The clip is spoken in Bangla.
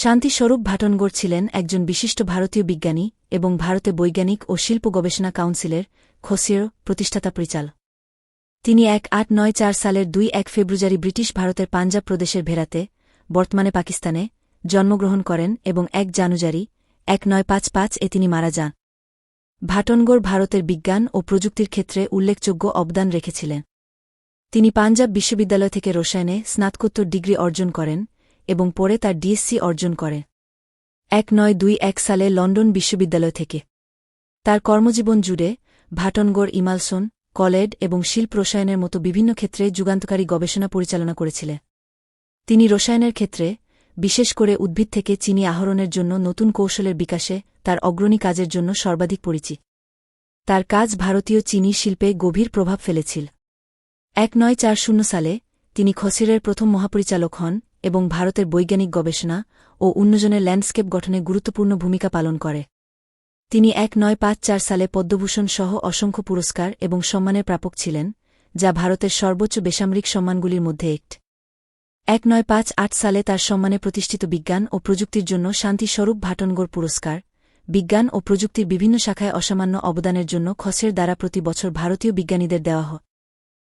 শান্তিস্বরূপ ভাটনগর ছিলেন একজন বিশিষ্ট ভারতীয় বিজ্ঞানী এবং ভারতে বৈজ্ঞানিক ও শিল্প গবেষণা কাউন্সিলের খসির প্রতিষ্ঠাতা পরিচাল তিনি এক আট নয় চার সালের দুই এক ফেব্রুয়ারি ব্রিটিশ ভারতের পাঞ্জাব প্রদেশের ভেরাতে, বর্তমানে পাকিস্তানে, জন্মগ্রহণ করেন এবং এক জানুয়ারি এক নয় পাঁচ পাঁচ এ তিনি মারা যান। ভাটনগর ভারতের বিজ্ঞান ও প্রযুক্তির ক্ষেত্রে উল্লেখযোগ্য অবদান রেখেছিলেন। তিনি পাঞ্জাব বিশ্ববিদ্যালয় থেকে রসায়নে স্নাতকোত্তর ডিগ্রি অর্জন করেন এবং পরে তার ডিএসসি অর্জন করে। এক নয় দুই এক সালে লন্ডন বিশ্ববিদ্যালয় থেকে। তার কর্মজীবন জুড়ে ভাটনগড়, ইমালসন, কলেড এবং শিল্প রসায়নের মতো বিভিন্ন ক্ষেত্রে যুগান্তকারী গবেষণা পরিচালনা করেছিলেন। তিনি রসায়নের ক্ষেত্রে, বিশেষ করে উদ্ভিদ থেকে চিনি আহরণের জন্য নতুন কৌশলের বিকাশে তার অগ্রণী কাজের জন্য সর্বাধিক পরিচিত। তার কাজ ভারতীয় চিনি শিল্পে গভীর প্রভাব ফেলেছিল। এক নয় চার শূন্য সালে তিনি খসিরের প্রথম মহাপরিচালক হন এবং ভারতের বৈজ্ঞানিক গবেষণা ও উন্নয়নের ল্যান্ডস্কেপ গঠনে গুরুত্বপূর্ণ ভূমিকা পালন করে। তিনি এক নয় পাঁচ চার সালে পদ্মভূষণ সহ অসংখ্য পুরস্কার এবং সম্মানের প্রাপক ছিলেন, যা ভারতের সর্বোচ্চ বেসামরিক সম্মানগুলির মধ্যে একটি। এক নয় পাঁচ আট সালে তার সম্মানে প্রতিষ্ঠিত বিজ্ঞান ও প্রযুক্তির জন্য শান্তিস্বরূপ ভাটনগর পুরস্কার, বিজ্ঞান ও প্রযুক্তির বিভিন্ন শাখায় অসামান্য অবদানের জন্য খসের দ্বারা প্রতি বছর ভারতীয় বিজ্ঞানীদের দেওয়া হয়।